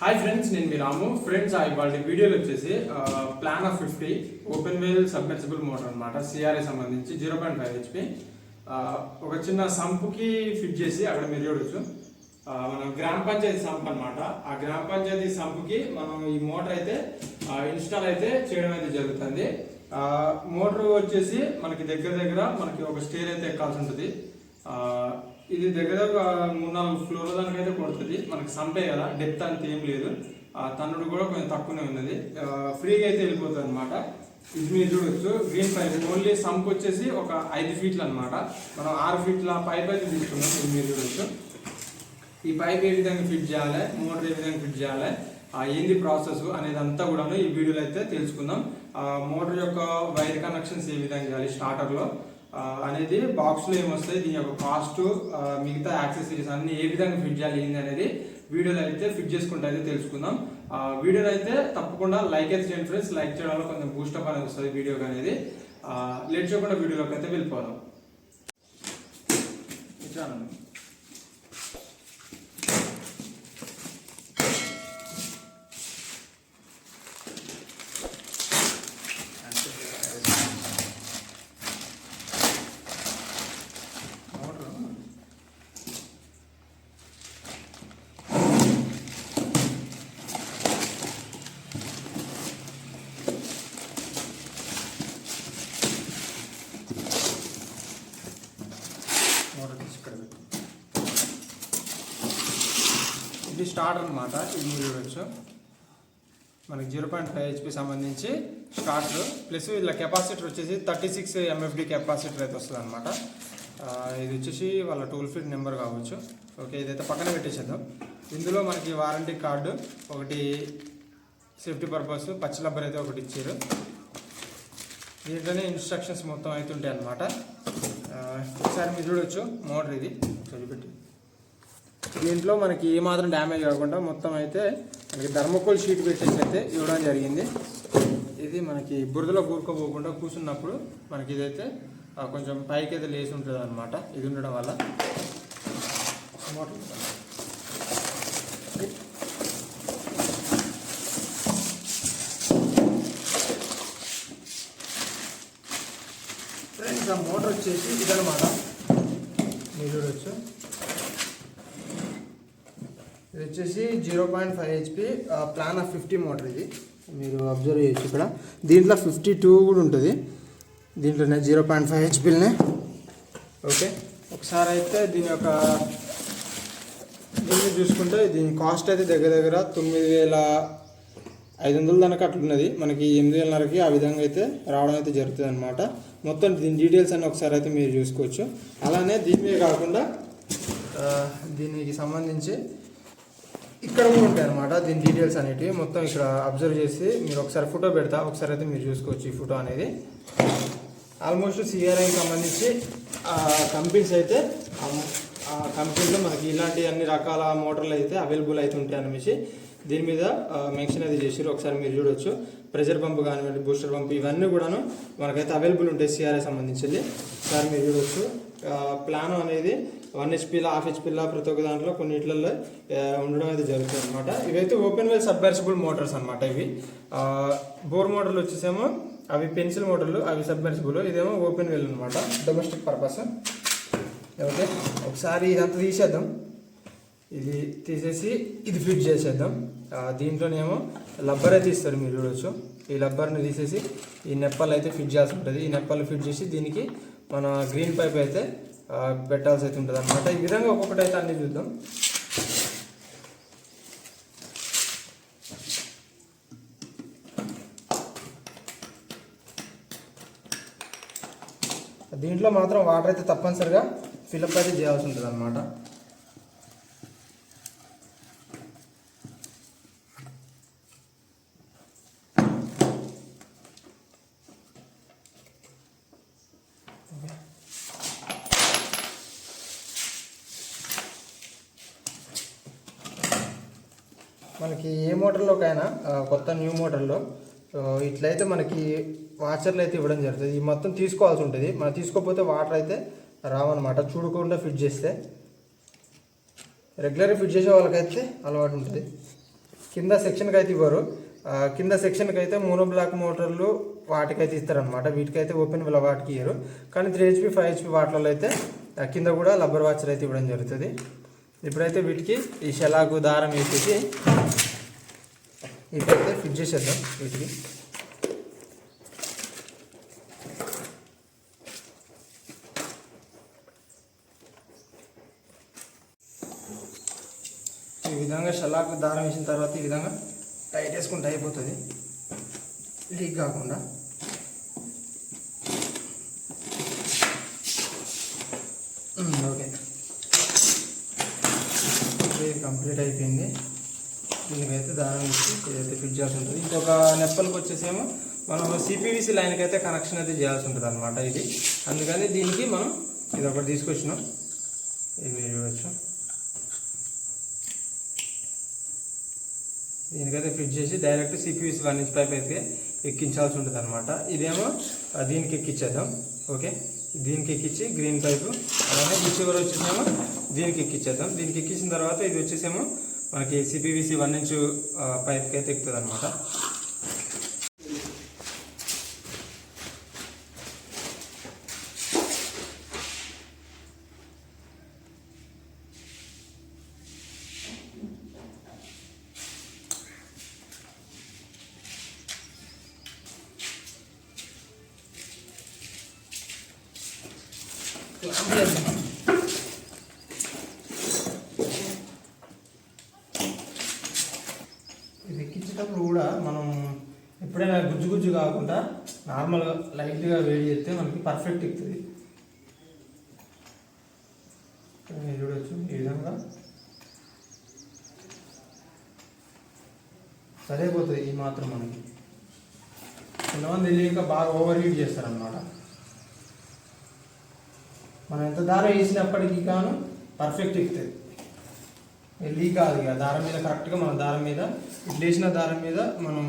Hi friends నేను మీ రాము. Friends ఇవాళ వీడియోలో వచ్చేసి plan of fifty open well submersible motor అనమాట సిఆర్ఏ సంబంధించి జీరో పాయింట్ ఫైవ్ హెచ్పి ఒక చిన్న సంపుకి ఫిట్ చేసి అక్కడ మీరు చూడొచ్చు. మనం గ్రామ పంచాయతీ సంప్ అనమాట ఆ గ్రామ పంచాయతీ సంపుకి మనం ఈ మోటార్ అయితే ఇన్స్టాల్ అయితే చేయడం అయితే జరుగుతుంది. మోటార్ వచ్చేసి మనకి దగ్గర దగ్గర మనకి ఒక స్టేర్ అయితే ఎక్కాల్సి ఉంటుంది. ఇది దగ్గర ఒక మూడు నాలుగు ఫ్లోర్ దానికి అయితే కొడుతుంది మనకి సంపే కదా డెప్త్ అంత ఏం లేదు. ఆ, తన్నుడు కూడా కొంచెం తక్కువనే ఉన్నది. ఫ్రీగా అయితే వెళ్ళిపోతుంది అనమాట ఇది మీరు చూడొచ్చు. గ్రీన్ పైప్ ఓన్లీ సంప్ వచ్చేసి ఒక ఐదు ఫీట్లు అనమాట మనం ఆరు ఫీట్ల పైప్ అయితే తీసుకున్నాం. ఇది మీరు చూడొచ్చు. ఈ పైప్ ఏ విధంగా ఫిట్ చేయాలి? మోటార్ ఏ విధంగా ఫిట్ చేయాలి? ఆ ఏంది ప్రాసెస్ అనేది అంతా కూడా ఈ వీడియోలో అయితే తెలుసుకుందాం. మోటార్ యొక్క వైర్ కనెక్షన్స్ ఏ విధంగా చేయాలి? స్టార్టర్లో అనేది బాక్స్లో ఏమొస్తాయి? దీని యొక్క కాస్ట్ మిగతా యాక్సెసరీస్ అన్ని ఏ విధంగా ఫిట్ చేయాలి ఏంది అనేది వీడియోలో అయితే ఫిట్ చేసుకుంటే అయితే తెలుసుకుందాం. ఆ వీడియోలో అయితే తప్పకుండా లైక్ అయితే చేయండి ఫ్రెండ్స్ లైక్ చేయడం కొంచెం బూస్టప్ అనేది వస్తుంది వీడియోకి అనేది. లేట్ చేయకుండా వీడియోలోకి అయితే వెళ్ళిపోదాం ఇట్లా అనండి. మోటారు మోటార్ తీసి ఇక్కడ ఇది స్టార్ట్ అనమాట ఇది మీరు చూడవచ్చు మనకి జీరో పాయింట్ ఫైవ్ హెచ్పి సంబంధించి స్టార్టర్ ప్లస్ ఇలా కెపాసిటర్ వచ్చేసి థర్టీ సిక్స్ ఎంఎఫ్డి కెపాసిటర్ అయితే వస్తుంది అనమాట ఇది వచ్చేసి వాళ్ళ టోల్ ఫ్రీ నెంబర్ కావచ్చు. ఓకే ఇదైతే పక్కన పెట్టేసేద్దాం. ఇందులో మనకి వారంటీ కార్డు ఒకటి సేఫ్టీ పర్పస్ పచ్చి రబ్బర్ అయితే ఒకటి ఇచ్చారు. దీంట్లోనే ఇన్స్ట్రక్షన్స్ మొత్తం అవుతుంటాయి అన్నమాట. అనమాట ఒకసారి మీరు చూడొచ్చు మోటార్ ఇది చదివిపెట్టి. దీంట్లో మనకి ఏ మాత్రం డ్యామేజ్ కాకుండా మొత్తం అయితే మనకి ధర్మకోల్ షీట్ పెట్టేసి అయితే ఇవ్వడం జరిగింది. ఇది మనకి బురదలో కూరుకోపోకుండా కూర్చున్నప్పుడు మనకి ఇదైతే కొంచెం పైకి అయితే లేసి ఉంటుంది అనమాట ఇది ఉండడం వల్ల. మోటార్ ఫ్రెండ్స్ ఆ మోటార్ వచ్చేసి ఇదనమాట మీరు చూడొచ్చు. ఇది వచ్చేసి zero point five HP plan of fifty motor ఇది. మీరు అబ్జర్వ్ చేయొచ్చు ఇక్కడ. దీంట్లో ఫిఫ్టీ టూ కూడా ఉంటుంది. దీంట్లోనే జీరో పాయింట్ ఫైవ్ హెచ్పిల్నే. ఓకే. ఒకసారి అయితే దీని యొక్క దీన్ని చూసుకుంటే దీని కాస్ట్ అయితే దగ్గర దగ్గర తొమ్మిది వేల ఐదు వందల దానికి అట్లున్నది మనకి ఎనిమిది వేలన్నరకి ఆ విధంగా అయితే రావడం అయితే జరుగుతుంది అనమాట మొత్తం దీని డీటెయిల్స్ అన్ని ఒకసారి అయితే మీరు చూసుకోవచ్చు. అలానే దీని కాకుండా దీనికి సంబంధించి ఇక్కడ కూడా ఉంటాయి అనమాట దీని డీటెయిల్స్ అనేటివి. మొత్తం ఇక్కడ అబ్జర్వ్ చేసి మీరు ఒకసారి ఫోటో పెడతా ఒకసారి అయితే మీరు చూసుకోవచ్చు ఈ ఫోటో అనేది. ఆల్మోస్ట్ సిఆర్ఐకి సంబంధించి కంపెనీస్ అయితే ఆ- ఆ కంపెనీలో మనకి ఇలాంటి అన్ని రకాల మోటార్లు అయితే అవైలబుల్ అయితే ఉంటాయి అనేసి దీని మీద మెన్షన్ అయితే చేసారు ఒకసారి మీరు చూడొచ్చు. ప్రెషర్ పంప్ కానివ్వండి బూస్టర్ పంప్ ఇవన్నీ కూడాను మనకైతే అవైలబుల్ ఉంటాయి సిఆర్ఐ సంబంధించింది. ఒకసారి మీరు చూడొచ్చు. ప్లాన్ అనేది వన్ హెచ్పీలా హాఫ్ హెచ్పీలా ప్రతి ఒక్క దాంట్లో కొన్నిట్లలో ఉండడం అయితే జరుగుతుంది అనమాట ఇవైతే ఓపెన్ వెల్ సబ్మెర్సిబుల్ మోటార్స్ అనమాట ఇవి. బోర్ మోటార్లు వచ్చేసేమో అవి పెన్సిల్ మోటార్లు అవి సబ్మెర్సిబుల్. ఇదేమో ఓపెన్ వెల్ అనమాట డొమెస్టిక్ పర్పస్. ఓకే. ఒకసారి ఇదంతా తీసేద్దాం. ఇది తీసేసి ఇది ఫిట్ చేసేద్దాం. దీంట్లోనేమో లబ్బర్ అయితే ఇస్తారు మీరు చూడొచ్చు. ఈ లబ్బర్ని తీసేసి ఈ నెప్పలు అయితే ఫిట్ చేయాల్సి ఉంటుంది. ఈ నెప్పలు ఫిట్ చేసి దీనికి మన గ్రీన్ పైప్ అయితే పెట్టాల్సి అయితే ఉంటుంది అనమాట ఈ విధంగా ఒక్కొక్కటి అయితే అన్ని చూద్దాం. దీంట్లో మాత్రం వాటర్ అయితే తప్పనిసరిగా ఫిల్అప్ అయితే చేయాల్సి ఉంటుంది అనమాట మనకి ఏ మోటార్లోకైనా కొత్త న్యూ మోటార్లో ఇట్లయితే మనకి వాచర్లు అయితే ఇవ్వడం జరుగుతుంది. ఈ మొత్తం తీసుకోవాల్సి ఉంటుంది. మనం తీసుకోకపోతే వాటర్ అయితే రావన్నమాట. చూడకుండా ఫిట్ చేస్తే రెగ్యులర్గా ఫిట్ చేసే వాళ్ళకైతే అలవాటు ఉంటుంది. కింద సెక్షన్కి అయితే ఇవ్వరు కింద సెక్షన్కి అయితే మోనో బ్లాక్ మోటార్లు వాటికైతే ఇస్తారనమాట వీటికైతే ఓపెన్ విల వాటికి ఇయ్యరు. కానీ త్రీ హెచ్పి ఫైవ్ హెచ్పి వాటిలో అయితే కింద కూడా లబ్బర్ వాచర్ అయితే ఇవ్వడం జరుగుతుంది. ఇప్పుడైతే వీటికి ఈ షెలాకు దారం వేసేసి ఇప్పుడైతే ఫిట్ చేసేద్దాం వీటికి. ఈ విధంగా షలాకు దారం వేసిన తర్వాత ఈ విధంగా టైట్ వేసుకుంటే అయిపోతుంది. లీక్ కాకుండా. ఓకే ఇది కంప్లీట్ అయిపోయింది. దీనికైతే దారం వేసి ఇదైతే ఫిట్ చేయాల్సి ఉంటుంది. ఇంకొక నెప్పలకు వచ్చేసేమో మనం సిపివిసి లైన్కి అయితే కనెక్షన్ అయితే చేయాల్సి ఉంటుంది అనమాట ఇది. అందుకని దీనికి మనం ఇది ఒకటి తీసుకొచ్చినాం. ఇది మీరు చూడొచ్చు. దీనికైతే ఫిట్ చేసి direct CPVC one inch pipe అయితే ఎక్కించాల్సి ఉంటుంది అనమాట ఇదేమో దీనికి ఎక్కించేద్దాం ఓకే? దీనికి ఎక్కించి గ్రీన్ పైపు అలానే ఈ చివరి వచ్చేసేమో దీనికి ఎక్కించేద్దాం దీనికి ఎక్కించిన తర్వాత ఇది వచ్చేసేమో మనకి సిపివిసి వన్ ఇంచు పైప్కి అయితే ఎక్కుతుంది అనమాట ఇది ఎక్కించేటప్పుడు కూడా మనం ఎప్పుడైనా గుజ్జు గుజ్జు కాకుండా నార్మల్గా లైట్గా వేడి చేస్తే మనకి పర్ఫెక్ట్ ఇస్తుంది. చూడవచ్చు చూడొచ్చు ఈ విధంగా. సరిపోతుంది ఈ మాత్రం మనకి. కొంతమంది తెలియక బాగా ఓవర్ హీట్ చేస్తారనమాట మనం ఎంత దారం వేసినప్పటికీ కాను పర్ఫెక్ట్ ఇస్తుంది. లీక్ కాదు ఇక. దారం మీద కరెక్ట్గా మన దారం మీద ఇట్లా వేసిన దారం మీద మనం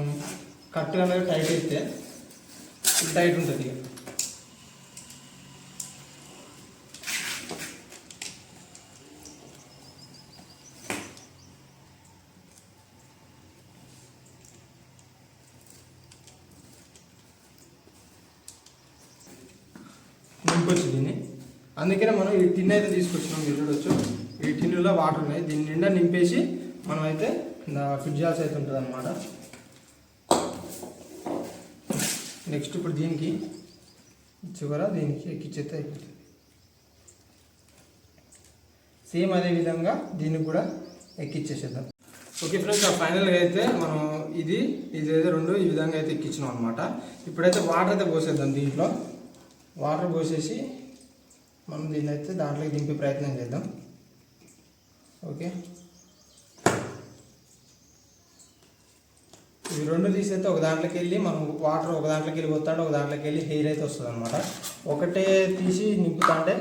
కరెక్ట్గా అనేది టైట్ అయితే టైట్ ఉంటుంది ఇక. నింపొచ్చు దీన్ని. అందుకనే మనం ఈ టిన్ అయితే తీసుకొచ్చినాం మీరు చూడొచ్చు. ఈ టిన్నులో వాటర్ ఉన్నాయి. దీని నిండా నింపేసి మనం అయితే ఫిట్ చేయాల్సి అయితే ఉంటుంది అనమాట నెక్స్ట్ ఇప్పుడు దీనికి చివర దీనికి ఎక్కిచ్చేస్తే అయిపోతుంది. సేమ్ అదే విధంగా దీన్ని కూడా ఎక్కిచ్చేసేద్దాం. ఓకే ఫ్రెండ్స్ ఆ ఫైనల్గా అయితే మనం ఇది ఇది అయితే రెండు ఈ విధంగా అయితే ఎక్కించినాం అనమాట ఇప్పుడైతే వాటర్ అయితే పోసేద్దాం దీంట్లో. వాటర్ పోసేసి మనం దీన్ని అయితే దాంట్లోకి దింపే ప్రయత్నం చేద్దాం. ఓకే ఈ రెండు తీసేస్తే ఒక దాంట్లోకి వెళ్ళి మనం వాటర్ ఒక దాంట్లోకి వెళ్ళి పోతాడు ఒక దాంట్లోకి వెళ్ళి హెయిర్ అయితే వస్తుంది అనమాట ఒకటే తీసి నింపుతా అంటే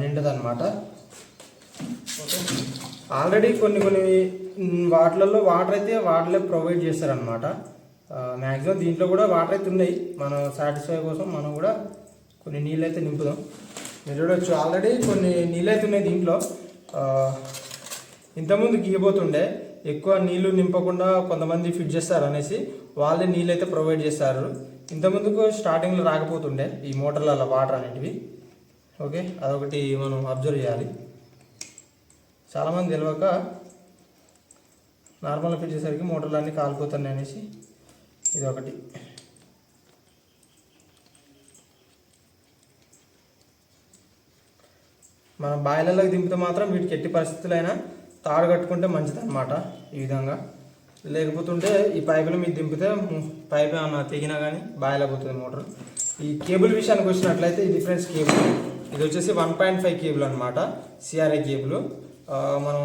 నిండదు అనమాట ఓకే ఆల్రెడీ కొన్ని కొన్ని వాటిలలో వాటర్ అయితే వాటర్లే ప్రొవైడ్ చేస్తారనమాట మ్యాక్సిమం దీంట్లో కూడా వాటర్ అయితే ఉన్నాయి. మనం సాటిస్ఫై కోసం మనం కూడా కొన్ని నీళ్ళు అయితే నింపుదాం. మీరు చూడవచ్చు ఆల్రెడీ కొన్ని నీళ్ళు అయితే ఉన్నాయి దీంట్లో. ఇంతకుముందు గీయబోతుండే ఎక్కువ నీళ్ళు నింపకుండా కొంతమంది ఫిట్ చేస్తారు అనేసి వాళ్ళే నీళ్ళు అయితే ప్రొవైడ్ చేస్తారు. ఇంతకుముందుకు స్టార్టింగ్లో రాకపోతుండే ఈ మోటార్లలో వాటర్ అనేటివి. ఓకే అదొకటి మనం అబ్జర్వ్ చేయాలి. చాలామంది తెలియక నార్మల్ ఫిట్ చేసేసరికి మోటార్లు అన్నీ కాలిపోతున్నాయి అనేసి ఇది ఒకటి మనం బాయిలర్లోకి దింపితే మాత్రం వీటికి ఎట్టి పరిస్థితులైనా తాడు కట్టుకుంటే మంచిది అనమాట ఈ విధంగా. లేకపోతుంటే ఈ పైపులు మీరు దింపితే పైప్ ఏమన్నా తెగినా కానీ బాయిలైపోతుంది మోటార్. ఈ కేబుల్ విషయానికి వచ్చినట్లయితే ఈ డిఫరెన్స్ కేబుల్. ఇది వచ్చేసి వన్ పాయింట్ ఫైవ్ కేబుల్ అనమాట సిఆర్ఐ కేబుల్. మనం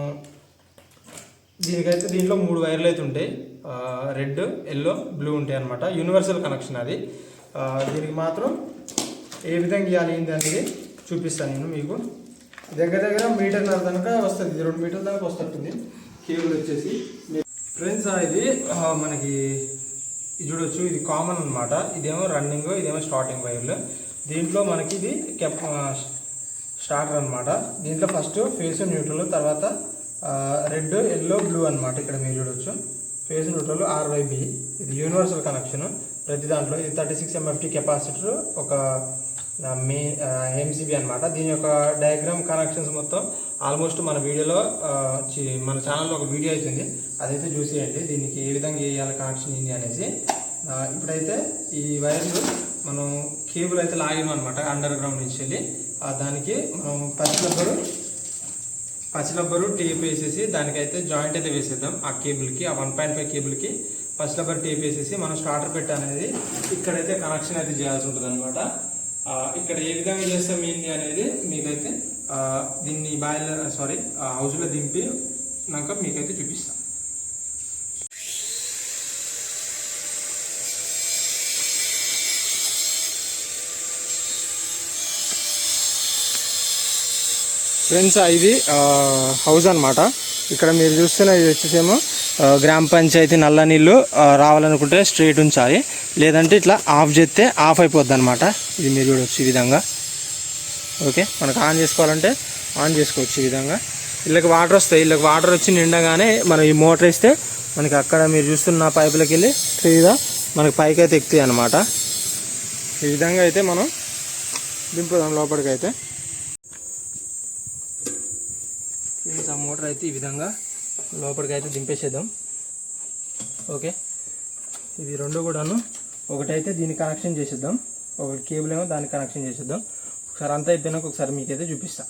దీనికైతే దీంట్లో మూడు వైర్లు అయితే ఉంటాయి. రెడ్ ఎల్లో బ్లూ ఉంటాయి అనమాట యూనివర్సల్ కనెక్షన్ అది. దీనికి మాత్రం ఏ విధంగా ఇవ్వాలి ఏంటి అనేది చూపిస్తాను నేను మీకు. దగ్గర దగ్గర మీటర్న్నర దాకా వస్తుంది. ఇది రెండు మీటర్ల దాకా వస్తుంది కేబుల్ వచ్చేసి ఫ్రెండ్స్ ఇది మనకి ఇది చూడొచ్చు. ఇది కామన్ అనమాట ఇదేమో రన్నింగ్ ఇదేమో స్టార్టింగ్ వైర్లు. దీంట్లో మనకి ఇది కెప్ స్టార్టర్ అనమాట దీంట్లో ఫస్ట్ ఫేస్ న్యూట్రల్ తర్వాత రెడ్ ఎల్లో బ్లూ అన్నమాట ఇక్కడ మీరు చూడొచ్చు. Phase neutral RYB. ఇది యూనివర్సల్ కనెక్షన్ ప్రతి దాంట్లో. ఇది థర్టీ సిక్స్ ఎంఎఫ్టీ కెపాసిటర్ ఒక మే ఎంసీబీ అనమాట దీని యొక్క డయాగ్రామ్ కనెక్షన్స్ మొత్తం ఆల్మోస్ట్ మన వీడియోలో మన ఛానల్లో ఒక వీడియో అవుతుంది అదైతే చూసేయండి దీనికి ఏ విధంగా వేయాలి కనెక్షన్ ఏంటి అనేసి. ఇప్పుడైతే ఈ వైర్లు మనం కేబుల్ అయితే లాగాము అనమాట అండర్ గ్రౌండ్ నుంచి వెళ్ళి. ఆ, దానికి మనం పచ్చి రబ్బరు పచ్చి రబ్బరు టేప్ వేసేసి దానికైతే జాయింట్ అయితే వేసేద్దాం. ఆ కేబుల్కి ఆ వన్ పాయింట్ ఫైవ్ కేబుల్కి పచ్చి రబ్బర్ టేప్ వేసేసి మనం స్టార్టర్ పెట్టి అనేది ఇక్కడైతే కనెక్షన్ అయితే చేయాల్సి ఉంటుంది అనమాట ఇక్కడ ఏ విధంగా చేస్తాం ఏంటి అనేది మీకైతే దీన్ని బాయిలర్ సారీ హౌస్లో దింపి నాక మీకైతే చూపిస్తాం. ఫ్రెండ్స్ ఇది హౌస్ అన్నమాట. ఇక్కడ మీరు చూస్తున్న ఇది వచ్చేసేమో గ్రామ పంచాయతీ నల్ల నీళ్ళు రావాలనుకుంటే స్ట్రీట్ ఉంచాలి. లేదంటే ఇట్లా ఆఫ్ చేస్తే ఆఫ్ అయిపోద్ది అనమాట ఇది మీరు చూడవచ్చు ఈ విధంగా. ఓకే మనకు ఆన్ చేసుకోవాలంటే ఆన్ చేసుకోవచ్చు ఈ విధంగా. వీళ్ళకి వాటర్ వస్తాయి. వీళ్ళకి వాటర్ వచ్చి నిండగానే మనం ఈ మోటార్ వేస్తే మనకి అక్కడ మీరు చూస్తున్న పైపులకి వెళ్ళి ఫ్రీగా మనకి పైకి అయితే ఎక్కుతాయి అనమాట ఈ విధంగా అయితే మనం దింపుదాం లోపలికి అయితే. ఆ మోటార్ అయితే ఈ విధంగా లోపలికి అయితే దింపేసేద్దాం. ఓకే ఇవి రెండు కూడాను ఒకటైతే దీనికి కనెక్షన్ చేసేద్దాం. ఒకటి కేబుల్ ఏమో దానికి కనెక్షన్ చేసేద్దాం. ఒకసారి అంతా అయిపోయినాక ఒకసారి మీకైతే చూపిస్తా.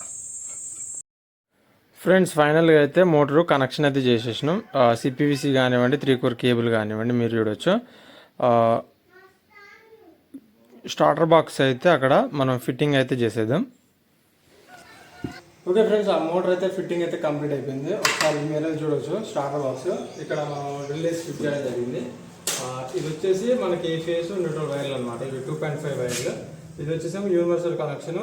ఫ్రెండ్స్ ఫైనల్గా అయితే మోటారు కనెక్షన్ అయితే చేసేసినాం. సిపివిసి కానివ్వండి త్రీ కోర్ కేబుల్ కానివ్వండి మీరు చూడొచ్చు. ఆ, స్టార్టర్ బాక్స్ అయితే అక్కడ మనం ఫిట్టింగ్ అయితే చేసేద్దాం. ఓకే ఫ్రెండ్స్ ఆ మోటార్ అయితే ఫిట్టింగ్ అయితే కంప్లీట్ అయిపోయింది. ఒకసారి మీరు చూడొచ్చు స్టార్టర్ బాక్స్ ఇక్కడ మనం రిలేస్ ఫిట్ చేయడం జరిగింది. ఇది వచ్చేసి మనకి ఫేస్ న్యూట్రల్ వైర్లు అనమాట ఇవి టూ పాయింట్ ఫైవ్ వైర్లు ఇది వచ్చేసి యూనివర్సల్ కనెక్షన్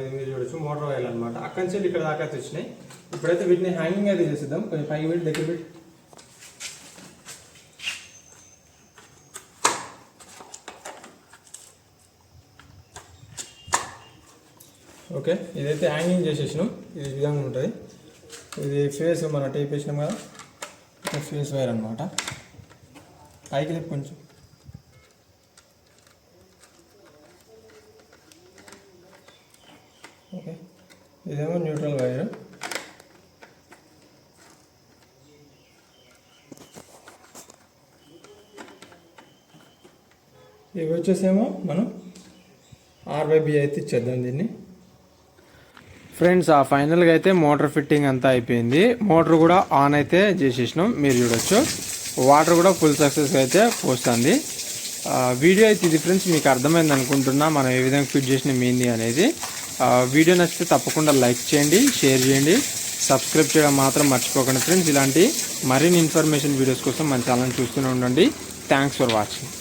ఇది మీరు చూడొచ్చు మోటార్ వైర్లు అనమాట అక్కడి నుంచి ఇక్కడ దాకా వచ్చినాయి. ఇప్పుడైతే వీటిని హ్యాంగింగ్ అయితే చేసేద్దాం. కొంచెం పైకి పెట్టి దగ్గర పెట్టి. ఓకే ఇదైతే హ్యాంగింగ్ చేసేసినాం. ఇది విధంగా ఉంటుంది. ఇది ఫేస్ మన టేప్ వేసినాం కదా. ఫేస్ వైర్ అనమాట పైకి లేపు కొంచెం. ఓకే. ఇదేమో న్యూట్రల్ వైర్. ఇవి వచ్చేసేమో మనం ఆర్వైబి అయితే ఇచ్చేద్దాం దీన్ని. ఫ్రెండ్స్ ఆ ఫైనల్గా అయితే మోటార్ ఫిట్టింగ్ అంతా అయిపోయింది. మోటార్ కూడా ఆన్ అయితే చేసేసినాం. మీరు చూడొచ్చు. వాటర్ కూడా ఫుల్ సక్సెస్గా అయితే పోస్తుంది. వీడియో అయితే ఇది ఫ్రెండ్స్ మీకు అర్థమైంది అనుకుంటున్నా మనం ఏ విధంగా ఫిట్ చేసిన ఏంది అనేది. వీడియో నచ్చితే తప్పకుండా లైక్ చేయండి షేర్ చేయండి. సబ్స్క్రైబ్ చేయడం మాత్రం మర్చిపోకండి ఫ్రెండ్స్. ఇలాంటి మరిన్ని ఇన్ఫర్మేషన్ వీడియోస్ కోసం మన ఛానల్ చూస్తూనే ఉండండి. Thanks for watching